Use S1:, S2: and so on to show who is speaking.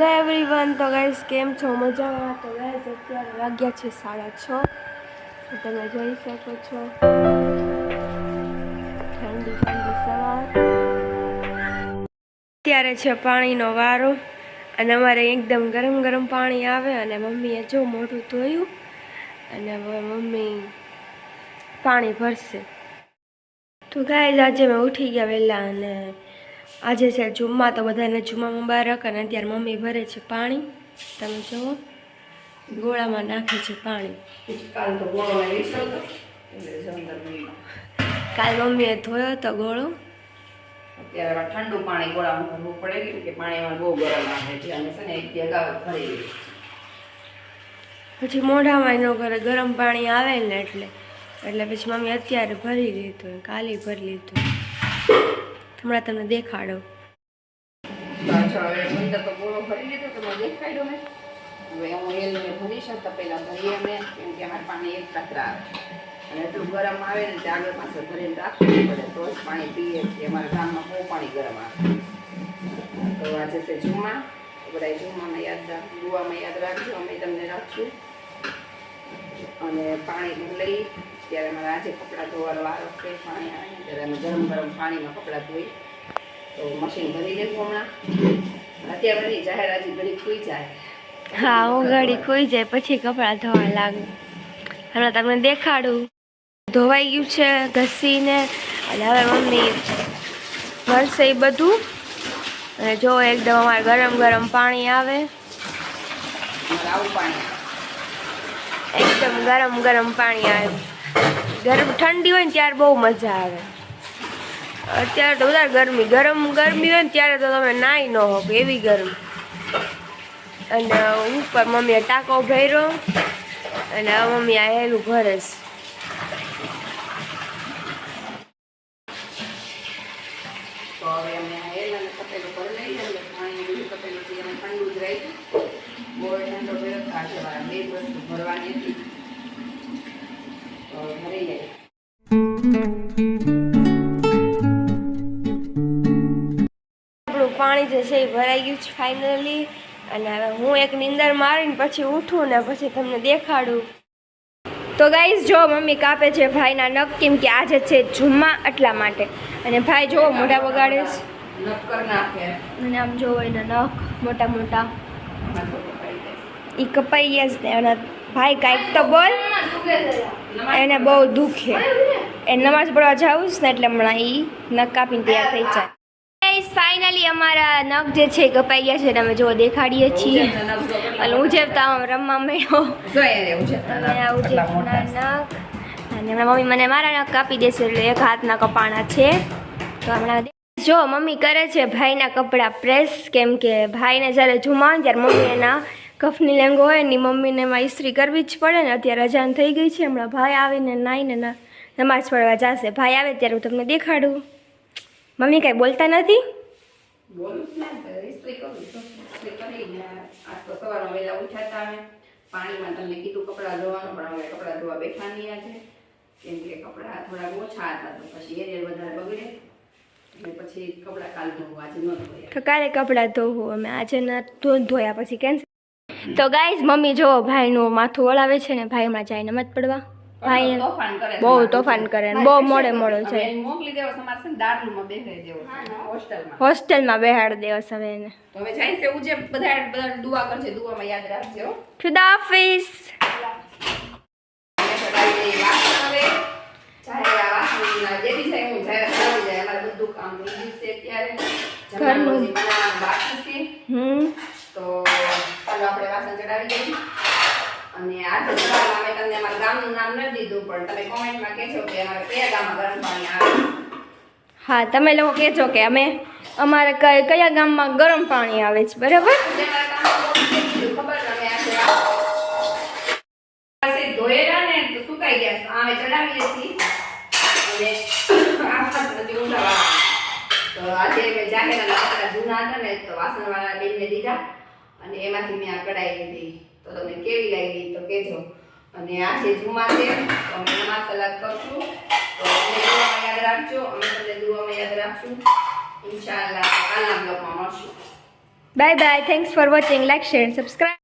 S1: Hello everyone તો guys કેમ છો? મજામાં? તો ગાઈસ અત્યારે વાગ્યા છે સાડા છ. તમે જોઈ શકો છો. ઠંડી ઠંડી સવાર. અત્યારે છે પાણીનો વારો અને અમારે એકદમ ગરમ ગરમ પાણી આવે અને મમ્મીએ જો મોઢું ધોયું અને હવે મમ્મી પાણી ભરશે. તો ગાઈસ આજે મેં ઉઠી ગયા વહેલા અને આજે છે જુમ્મા તો બધાને જુમ્મા મુબારક અને અત્યારે મમ્મી ભરે છે પાણી. તમે જુઓ ગોળામાં નાખે છે પાણી.
S2: કાલ તો
S1: મમ્મીએ ધોયો તો ગોળો.
S2: અત્યારે ઠંડુ પાણી ગોળામાં ભરવું પડે કે પાણીમાં બહુ ગરમ આવે છે. અને છે ને એક અગાઉ ભરી
S1: પછી મોઢામાં એનો ઘરે ગરમ પાણી આવે ને એટલે એટલે પછી મમ્મી અત્યારે ભરી લીધું કાલે ભરી લીધું. હમણાં તમને દેખાડો.
S2: એટલું ગરમ આવે ને આગળ પાસે ભરીને રાખવું પડે. તો પાણી પીએ કે અમારા ગામમાં બહુ ગરમ આવે. તો આજે છે જુમ્મા. તો બધા જુમ્મામાં યાદ રાખ દુવામાં યાદ રાખજો. અમે તમને રાખશું અને પાણી લઈ ત્યારે અમારે આજે કપડાં ધોવાનો વારો છે પાણી આવે. ત્યારે અમે ગરમ ગરમ પાણીમાં કપડાં ધોઈ તો મશીન ભરી દેવું હમણાં. અત્યારે બધી જાહેર આજે ઘડી ખુઈ જાય.
S1: હા હું ઘડી ખોઈ જાય પછી કપડાં ધોવા લાગે. હમણાં તમને દેખાડું. ધોવાઈ ગયું છે ઘસીને અને હવે મમ્મી ભરશે એ બધું. અને જો એકદમ અમારે ગરમ ગરમ પાણી આવે. એકદમ ગરમ ગરમ પાણી આવે. ગરમ ઠંડી હોય ને ત્યારે બહુ મજા આવે. અત્યારે તો વધારે ગરમી, ગરમ ગરમી હોય ને ત્યારે તો તમે નાહી ન હો એવી ગરમી. અને ઉપર મમ્મીએ ટાંકો ભર્યો અને મમ્મી આ હેલું છે.
S2: પાણી જે
S1: છે એ ભરાઈ ગયું છે ફાઇનલી અને હવે હું એક નીંદર મારીને પછી ઉઠું ને પછી તમને દેખાડું. તો ગાઈઝ જો મમ્મી કાપે છે ભાઈના નખ, કેમ કે આજે છે જુમ્મા એટલા માટે. અને ભાઈ જો મોઢા બગાડે છે. અને આમ જોવો એના નખ, મોટા મોટા. એ કપાઈ ગયા છે ને અને ભાઈ કાંઈક તો બોલ. એને બહુ દુઃખે. એ નમાઝ પડવા છે ને એટલે હમણાં એ નખ કાપીને તૈયાર થઈ જાય. ફાઇનલી અમારા નખ જે છે કપાઈ ગયા છે અમે જો દેખાડીએ છીએ. અને હું જેવતા રમવા
S2: આટલા મોટા
S1: નખ. અને હમણાં મમ્મી મને મારા નખ કાપી દેશે એટલે એક હાથના કપાણા છે. તો હમણાં જો મમ્મી કરે છે ભાઈના કપડાં પ્રેસ કેમ કે ભાઈને જ્યારે જુમાવે ત્યારે મમ્મી એના કફની લેંગો હોય ને મમ્મીને એમાં ઇસ્ત્રી કરવી જ પડે ને. અત્યારે અજાન થઈ ગઈ છે. હમણાં ભાઈ આવીને નાઈને ના નમાઝ પડવા જશે. ભાઈ આવે ત્યારે હું તમને દેખાડું. મમ્મી કાંઈ બોલતા નથી?
S2: પાણીમાં તમને કીધું કપડાં ધોવાનું પણ અમે કપડાં ધોવા બેઠા નહીં આજે. કેમ કે કપડાં થોડા ઓછા હતા તો પછી એરિયલ વધારે બગડે. એટલે પછી કપડાં કાલ ધોવું આજે ન ધોયા.
S1: તો કાલે કપડાં ધોવું અમે આજે ના ધોયા પછી કેન્સલ તો ગાઈઝ મમ્મી જો ભાઈનું માથું વળાવે છે ને ભાઈ હમણાં જાય નમત પડવા. ભાઈ બહુ તોફાન કરે ને બહુ મોડે મોડો છે
S2: મોકલી દેવો તમારે છે દારૂમાં બેસાડી દેવો હોસ્ટેલમાં.
S1: હોસ્ટેલમાં બેહાડ દેવસ હવે એને.
S2: હવે જાય છે ઉજે બધા બધા દુઆ કરજે દુઆમાં યાદ રાખજો.
S1: ખુદા હાફિઝ.
S2: અને સદાય એ વાસણ હવે જ્યારે આ વાસણના જે બી થાય હું જ્યારે ખરાબ જાય અમારે બધું કામ થઈ ગયું છે અત્યારે
S1: ઘરનું.
S2: જમવાનું હજી બનાવવાનું બાકી છે
S1: હમ
S2: તો ચાલો આપણે વાસણ ચડાવી દઈએ અને આજે ચડાવવા અમે તમને અમારા ગામનું નામ નથી દીધું પણ તમે કોમેન્ટમાં કહેજો કે અમારે કયા ગામમાં ગરમ પાણી આવે
S1: હા તમે લોકો કહેજો કે અમે અમારે કયા કયા ગામમાં ગરમ પાણી આવે છે બરાબર
S2: ધોયેલા ને તો સુકાઈ ગયા. ચડાવીએ છીએ અને. તો આજે મેં જાહેરના જૂના હતા ને તો વાસણવાળા બેનને દીધા અને એમાંથી મેં આ કઢાઈ લીધી તો તમને કેવી લાગી તો કહેજો. અને આ છે જુમા છે, તો અમે નમાઝ સલાદ કરશું. તો અમને દુઆમાં યાદ રાખજો, અમે તમને દુઆમાં યાદ રાખશું. ઇન્શાલ્લાહ કાલના બ્લોગમાં મળશું.
S3: Bye bye thanks for watching like share subscribe